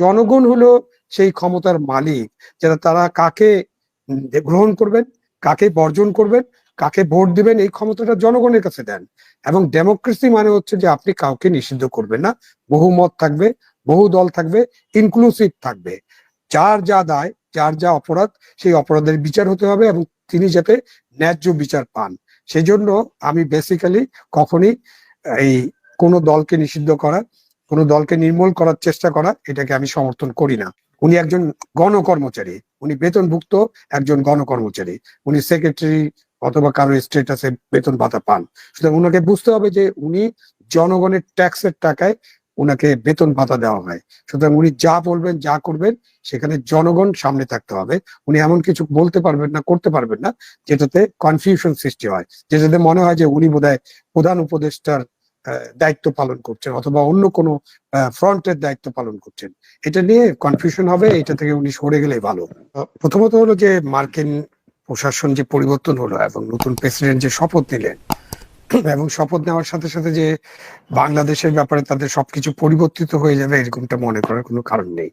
জনগণ হলো সেই ক্ষমতার মালিক, যারা তারা কাকে গ্রহণ করবেন, কাকে বর্জন করবেন, কাকে ভোট দিবেন, এই ক্ষমতাটা জনগণের কাছে দেন। এবং ডেমোক্রেসি মানে হচ্ছে যে আপনি কাউকে নিষিদ্ধ করবেন না। বহুমত থাকবে, বহু দল থাকবে ইনক্লুসিভ থাকবে। যার যা দায়, যার যা অপরাধ, সেই অপরাধের বিচার হতে হবে এবং তিনি যাতে ন্যায্য বিচার পান। সেজন্য আমি বেসিক্যালি কখনই এই কোনো দলকে নিষিদ্ধ করা কোনো দলকে নির্মূল করার চেষ্টা করা, এটাকে আমি সমর্থন করি না। উনি একজন গণকর্মচারী। উনি বেতনভুক্ত একজন গণকর্মচারী। উনি সেক্রেটারি অথবা কারও স্টেটাসে বেতন ভাতা পান। সুতরাং উনাকে বুঝতে হবে যে উনি জনগণের ট্যাক্সের টাকায় উনাকে বেতন ভাতা দেওয়া হয়। সুতরাং উনি যা বলবেন, যা করবেন, সেখানে জনগণ সামনে থাকতে হবে। উনি এমন কিছু বলতে পারবেন না, করতে পারবেন না, যেটাতে কনফিউশন সৃষ্টি হয়। যেটাতে মনে হয় যে উনি বোধহয় প্রধান উপদেষ্টার দায়িত্ব পালন করছেন অথবা অন্য কোনো ফ্রন্টের দায়িত্ব পালন করছেন। এটা নিয়ে কনফিউশন হবে, এটা থেকে উনি সরে গেলে ভালো। প্রথমত হলো যে মার্কিন প্রশাসন যে পরিবর্তন হলো এবং নতুন প্রেসিডেন্ট যে শপথ নিলেন, এবং শপথ নেওয়ার সাথে সাথে যে বাংলাদেশের ব্যাপারে তাদের সবকিছু পরিবর্তিত হয়ে যাবে, এরকমটা মনে করার কোনো কারণ নেই।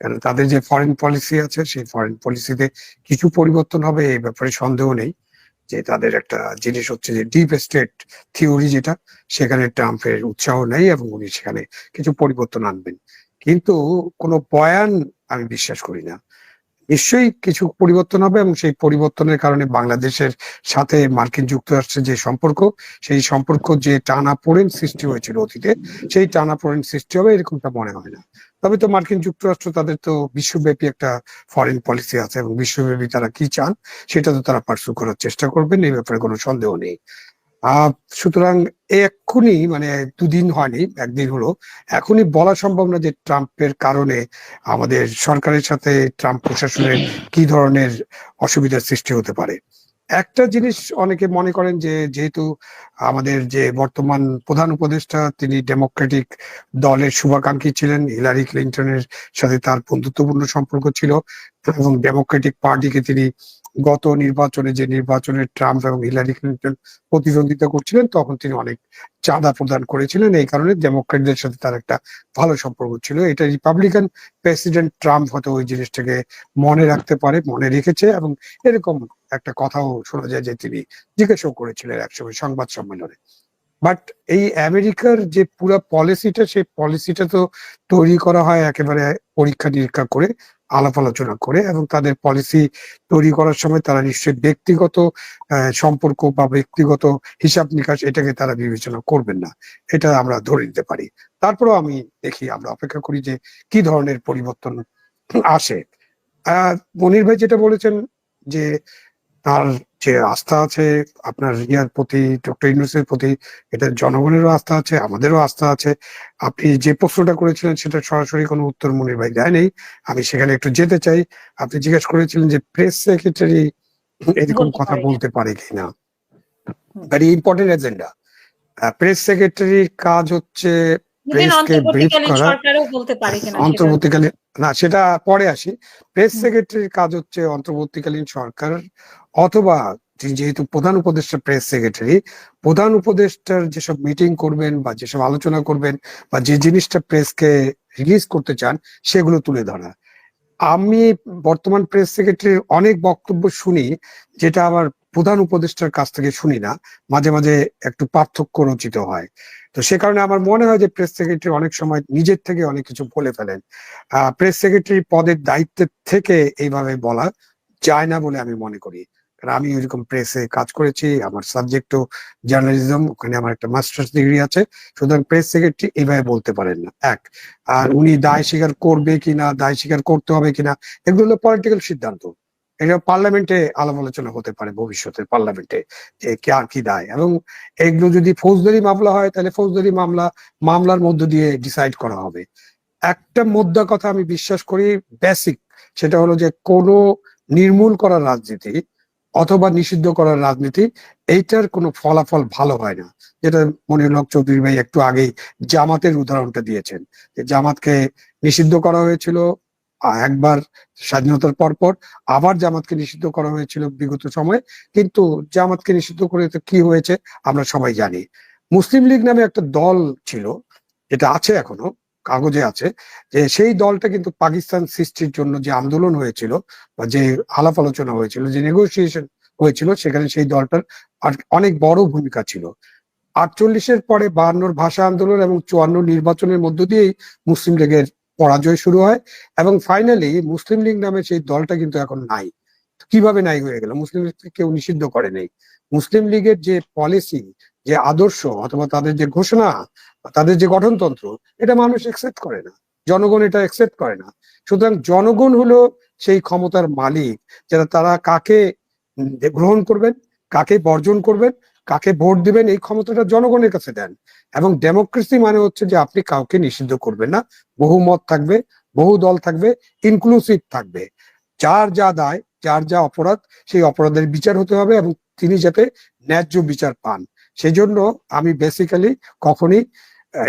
কারণ তাদের যে ফরেন পলিসি আছে, সেই ফরেন পলিসিতে কিছু পরিবর্তন হবে, এই ব্যাপারে সন্দেহ নেই। যে তাদের একটা জিনিস হচ্ছে যে ডিপ স্টেট থিওরি যেটা, সেখানে ট্রাম্পের উৎসাহ নেই এবং উনি সেখানে কিছু পরিবর্তন আনবেন। কিন্তু কোনো বয়ান আমি বিশ্বাস করি না। নিশ্চয়ই কিছু পরিবর্তন হবে এবং সেই পরিবর্তনের কারণে বাংলাদেশের সাথে মার্কিন যুক্তরাষ্ট্রের যে সম্পর্ক, সেই সম্পর্ক যে টানা পোড়েন সৃষ্টি হয়েছিল অতীতে, সেই টানা পোড়েন সৃষ্টি হবে এরকমটা মনে হয় না। তবে তো মার্কিন যুক্তরাষ্ট্র তাদের তো বিশ্বব্যাপী একটা ফরেন পলিসি আছে এবং বিশ্বব্যাপী তারা কি চান, সেটা তো তারা পার্সু করার চেষ্টা করবেন, এই ব্যাপারে কোনো সন্দেহ নেই। সুতরাং এক্ষুনি মানে দুদিন হয়নি, একদিন হলো। এখনই বলা সম্ভব না যে ট্রাম্পের কারণে আমাদের সরকারের সাথে ট্রাম্প প্রশাসনের কি ধরনের অসুবিধার সৃষ্টি হতে পারে। একটা জিনিস অনেকে মনে করেন যে, যেহেতু আমাদের যে বর্তমান প্রধান উপদেষ্টা, তিনি ডেমোক্রেটিক দলের শুভাকাঙ্ক্ষী ছিলেন, হিলারি ক্লিন্টনের সাথে তার বন্ধুত্বপূর্ণ সম্পর্ক ছিল এবং ডেমোক্রেটিক পার্টিকে তিনি গত নির্বাচনে, যে নির্বাচনে ট্রাম্প এবং হিলারি ক্লিন্টন প্রতিদ্বন্দ্বিতা করছিলেন, তখন তিনি অনেক চাঁদা প্রদান করেছিলেন। এই কারণে ডেমোক্রেটদের সাথে তার একটা ভালো সম্পর্ক ছিল। এটা রিপাবলিকান প্রেসিডেন্ট ট্রাম্প হয়তো ওই জিনিসটাকে মনে রাখতে পারে, মনে রেখেছে এবং এরকম একটা কথাও শোনা যায় যে তিনি জিজ্ঞাসাও করেছিলেন একসময় সংবাদ সম্মেলনে। বাট এই আমেরিকার যে পুরো পলিসিটা সেই পলিসিটা তো তৈরি করা হয় একেবারে পরীক্ষা নিরীক্ষা করে। আলাপ আলোচনা করে এবং তাদের পলিসি তৈরি করার সময় তারা নিশ্চয়ই ব্যক্তিগত সম্পর্ক বা ব্যক্তিগত হিসাব নিকাশ এটাকে তারা বিবেচনা করবেন না। এটা আমরা ধরে নিতে পারি। তারপরেও আমি দেখি, আমরা অপেক্ষা করি যে কি ধরনের পরিবর্তন আসে। আহ, মনির ভাই যেটা বলেছেন যে তার যে আস্থা আছে আপনার ইয়ার প্রতি ডক্টর ইউনুসের প্রতি এটা জনগণেরও আস্থা আছে আমাদেরও আস্থা আছে। আপনি যে প্রশ্নটা করেছিলেন সেটা সরাসরি কোনো উত্তর মনির ভাই দেয়নি। আমি সেখানে একটু যেতে চাই। আপনি জিজ্ঞেস করেছিলেন যে প্রেস সেক্রেটারি এরকম কথা বলতে পারে কিনা। ভেরি ইম্পর্টেন্ট এজেন্ডা প্রেস সেক্রেটারির কাজ হচ্ছে প্রেসকে ব্রিফ করা। অন্তর্বর্তীকালীন না সেটা পরে আসি। প্রেস। সেক্রেটারির কাজ হচ্ছে অন্তর্বর্তীকালীন সরকার অথবা তিনি যেহেতু প্রধান উপদেষ্টা প্রেস সেক্রেটারি, প্রধান উপদেষ্টার যেসব মিটিং করবেন বা যেসব আলোচনা করবেন বা যে জিনিসটা প্রেসকে রিলিজ করতে চান, সেগুলো তুলে ধরা। আমি বর্তমান প্রেস সেক্রেটারির অনেক বক্তব্য শুনি, যেটা আবার প্রধান উপদেষ্টার কাছ থেকে শুনি না, মাঝে মাঝে একটু পার্থক্য রচিত হয়। তো সে কারণে আমার মনে হয় যে প্রেস সেক্রেটারি অনেক সময় নিজের থেকে অনেক কিছু বলে ফেলেন। প্রেস সেক্রেটারি পদের দায়িত্বের থেকে এইভাবে বলা যায় না বলে আমি মনে করি। কারণ আমি ওইরকম প্রেসে কাজ করেছি, আমার সাবজেক্টও জার্নালিজম ওখানে আমার একটা মাস্টার্স ডিগ্রি আছে। সুতরাং প্রেস সেক্রেটারি এইভাবে বলতে পারেন না। এক, আর উনি দায় স্বীকার করবে কিনা, দায় স্বীকার করতে হবে কিনা, এগুলো হলো পলিটিক্যাল সিদ্ধান্ত। এটা পার্লামেন্টে আলাপ আলোচনা হতে পারে ভবিষ্যতে পার্লামেন্টে যে কে আর কি দায়। এবং এগুলো যদি ফৌজদারি মামলা হয়, তাহলে ফৌজদারি মামলা, মামলার মধ্য দিয়ে ডিসাইড করা হবে। একটা মুদ্রা কথা আমি বিশ্বাস করি বেসিক সেটা হলো যে কোনো নির্মূল করার রাজনীতি অথবা নিষিদ্ধ করার রাজনীতি, এইটার কোনো ফলাফল ভালো হয় না। যেটা মনিরুল হক চৌধুরী ভাই একটু আগেই জামাতের উদাহরণটা দিয়েছেন, যে জামাতকে নিষিদ্ধ করা হয়েছিল একবার স্বাধীনতার পর পর আবার জামাতকে নিষিদ্ধ করা হয়েছিল বিগত সময়ে, কিন্তু জামাতকে নিষিদ্ধ করে তো কি হয়েছে, আমরা সবাই জানি। মুসলিম লীগ নামে একটা দল ছিল, যেটা আছে এখনও কাগজে আছে যে সেই দলটা কিন্তু পাকিস্তান সৃষ্টির জন্য যে আন্দোলন হয়েছিল বা যে আলাপ আলোচনা হয়েছিল, যে নেগোসিয়েশন হয়েছিল, সেখানে সেই দলটার অনেক বড় ভূমিকা ছিল। আটচল্লিশের পরে বায়ান্নর ভাষা আন্দোলন এবং চুয়ান্ন নির্বাচনের মধ্য দিয়েই মুসলিম লীগের পরাজয় শুরু হয় এবং ফাইনালি মুসলিম লীগ নামে সেই দলটা কিন্তু এখন নাই। কীভাবে নাই হয়ে গেল? মুসলিম লীগকে কেউ নিষিদ্ধ করে নেই। মুসলিম লীগের যে পলিসি যে আদর্শ অথবা তাদের যে ঘোষণা তাদের যে গঠনতন্ত্র, এটা মানুষ একসেপ্ট করে না। জনগণ এটা একসেপ্ট করে না। সুতরাং জনগণ হলো সেই ক্ষমতার মালিক, যারা তারা কাকে গ্রহণ করবেন, কাকে বর্জন করবেন, কাকে ভোট দিবেন, এই ক্ষমতাটা জনগণের কাছে দেন। এবং ডেমোক্রেসি মানে হচ্ছে যে আপনি কাউকে নিষিদ্ধ করবেন না। বহু মত থাকবে, বহু দল থাকবে ইনক্লুসিভ থাকবে। যার যা দায়, যার যা অপরাধ, সেই অপরাধের বিচার হতে হবে এবং তিনি যাতে ন্যায্য বিচার পান। সেজন্য আমি বেসিক্যালি কখনই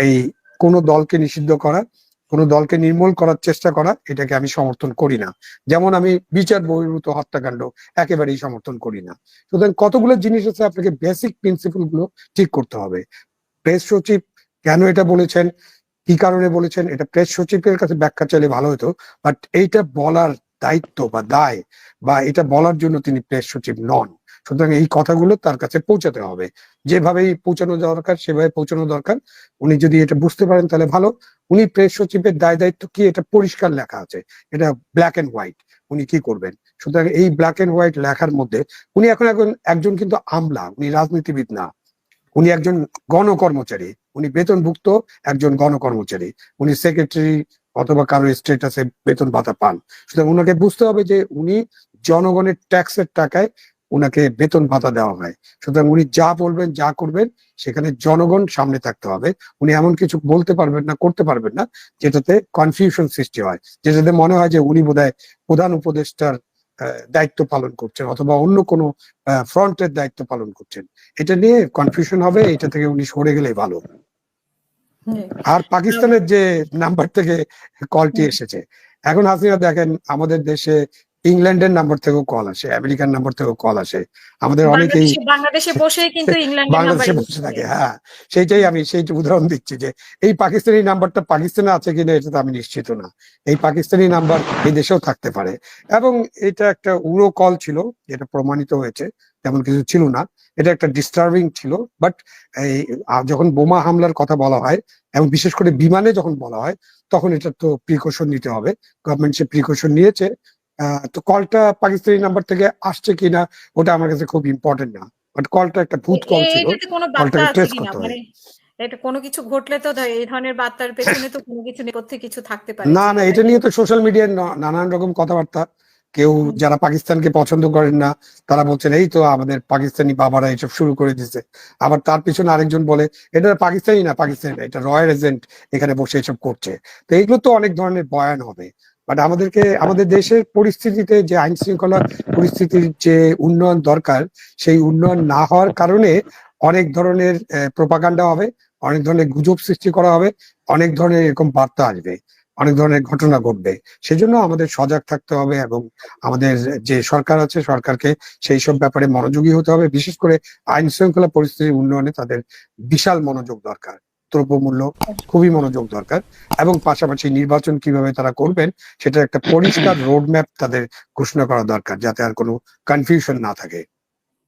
এই কোনো দলকে নিষিদ্ধ করা, কোনো দলকে নির্মূল করার চেষ্টা করা, এটাকে আমি সমর্থন করি না। যেমন আমি বিচার বহির্ভূত হত্যাকাণ্ড একেবারেই সমর্থন করি না। সুতরাং কতগুলো জিনিস আছে আপনাকে বেসিক প্রিন্সিপালগুলো ঠিক করতে হবে। প্রেস সচিব কেন এটা বলেছেন? কি কারণে বলেছেন? এটা প্রেস সচিবের কাছে ব্যাখ্যা চাইলে ভালো হতো। বাট এইটা বলার দায়িত্ব বা দায় বা এটা বলার জন্য তিনি প্রেস সচিব নন। সুতরাং এই কথাগুলো তার কাছে পৌঁছাতে হবে। যেভাবেই পৌঁছানো দরকার, সেভাবে পৌঁছানো দরকার। উনি যদি এটা বুঝতে পারেন, তাহলে ভালো। উনি প্রেস সচিবের দায় দায়িত্ব কি? এটা পরিষ্কার লেখা আছে। এটা ব্ল্যাক এন্ড হোয়াইট উনি কি করবেন? সুতরাং এই ব্ল্যাক এন্ড হোয়াইট লেখার মধ্যে উনি এখন একজন একজন কিন্তু আমলা, উনি রাজনীতিবিদ না। উনি একজন গণকর্মচারী। উনি বেতনভুক্ত একজন গণকর্মচারী। উনি সেক্রেটারি অথবা কারও স্টেটাসে বেতন ভাতা পান। সুতরাং উনাকে বুঝতে হবে যে উনি জনগণের ট্যাক্সের টাকায় উনাকে বেতন ভাতা দেওয়া হয়। সুতরাং উনি যা বলবেন যা করবেন সেখানে জনগণ সামনে থাকতে হবে। উনি এমন কিছু বলতে পারবেন না করতে পারবেন না যেটাতে কনফিউশন সৃষ্টি হয় যেটাতে মনে হয় যে উনি বোধহয় প্রধান উপদেষ্টার দায়িত্ব পালন করছেন অথবা অন্য কোনো ফ্রন্টের দায়িত্ব পালন করছেন। এটা নিয়ে কনফিউশন হবে এটা থেকে উনি সরে গেলেই ভালো। আর পাকিস্তানের যে নাম্বার থেকে কলটি এসেছে এখন হাসিনা দেখেন আমাদের দেশে ইংল্যান্ডের নাম্বার থেকেও কল আসে আমেরিকার নাম্বার থেকেও কল আসে। আমাদের অনেকেই বাংলাদেশে বসেই কিন্তু ইংল্যান্ডের বাংলাদেশে বসে থাকে হ্যাঁ। সেইটাই আমি সেই উদাহরণ দিচ্ছি যে এই পাকিস্তানি নাম্বারটা পাকিস্তানে আছে কিনা এটা তো আমি নিশ্চিত না। এই পাকিস্তানি নাম্বার এই দেশেও থাকতে পারে। এবং এটা একটা উড়ো কল ছিল যেটা প্রমাণিত হয়েছে তেমন কিছু ছিল না। এটা একটা ডিস্টার্বিং ছিল বাট এই যখন বোমা হামলার কথা বলা হয় এবং বিশেষ করে বিমানে যখন বলা হয় তখন এটা তো প্রিকশন নিতে হবে। গভর্নমেন্ট সে প্রিকশন নিয়েছে তো কলটা পাকিস্তানি নাম্বার থেকে আসছে কিনা ওটা আমার কাছে খুব ইম্পর্টেন্ট না। বাট কলটা একটা ভূত কল ছিল। কলটাকে কিনা করতে হবে। মানে এটা কোনো কিছু ঘটলে তো এই ধরনের বার্তার পেছনে তো কোনো কিছু নেপথ্যে কিছু থাকতে পারে। না না এটা নিয়ে তো সোশ্যাল মিডিয়ায় নানান রকম কথাবার্তা। কেউ যারা পাকিস্তানকে পছন্দ করেন না তারা বলছেন এই তো আমাদের পাকিস্তানি বাবারা এসব শুরু করে দিছে। আবার তার পিছনে আরেকজন বলে এটা পাকিস্তানি না পাকিস্তানি না এটা রয়্যাল এজেন্ট এখানে বসে এসব করছে। তো এগুলো তো অনেক ধরনের বয়ান হবে। বাট আমাদেরকে, আমাদের দেশের পরিস্থিতিতে যে আইন শৃঙ্খলা পরিস্থিতির যে উন্নয়ন দরকার, সেই উন্নয়ন না হওয়ার কারণে অনেক ধরনের প্রোপাগান্ডা হবে, অনেক ধরনের গুজব সৃষ্টি করা হবে, অনেক ধরনের এরকম বার্তা আসবে, অনেক ধরনের ঘটনা ঘটবে। সেজন্য আমাদের সজাগ থাকতে হবে এবং আমাদের যে সরকার আছে, সরকারকে সেই সব ব্যাপারে মনোযোগী হতে হবে। বিশেষ করে আইন শৃঙ্খলা পরিস্থিতির উন্নয়নে তাদের বিশাল মনোযোগ দরকার। দ্রব্যমূল্য খুবই মনোযোগ দরকার এবং পাশাপাশি নির্বাচন কীভাবে তারা করবেন সেটা একটা পরিষ্কার রোডম্যাপ তাদের ঘোষণা করা দরকার যাতে আর কোনো কনফিউশন না থাকে।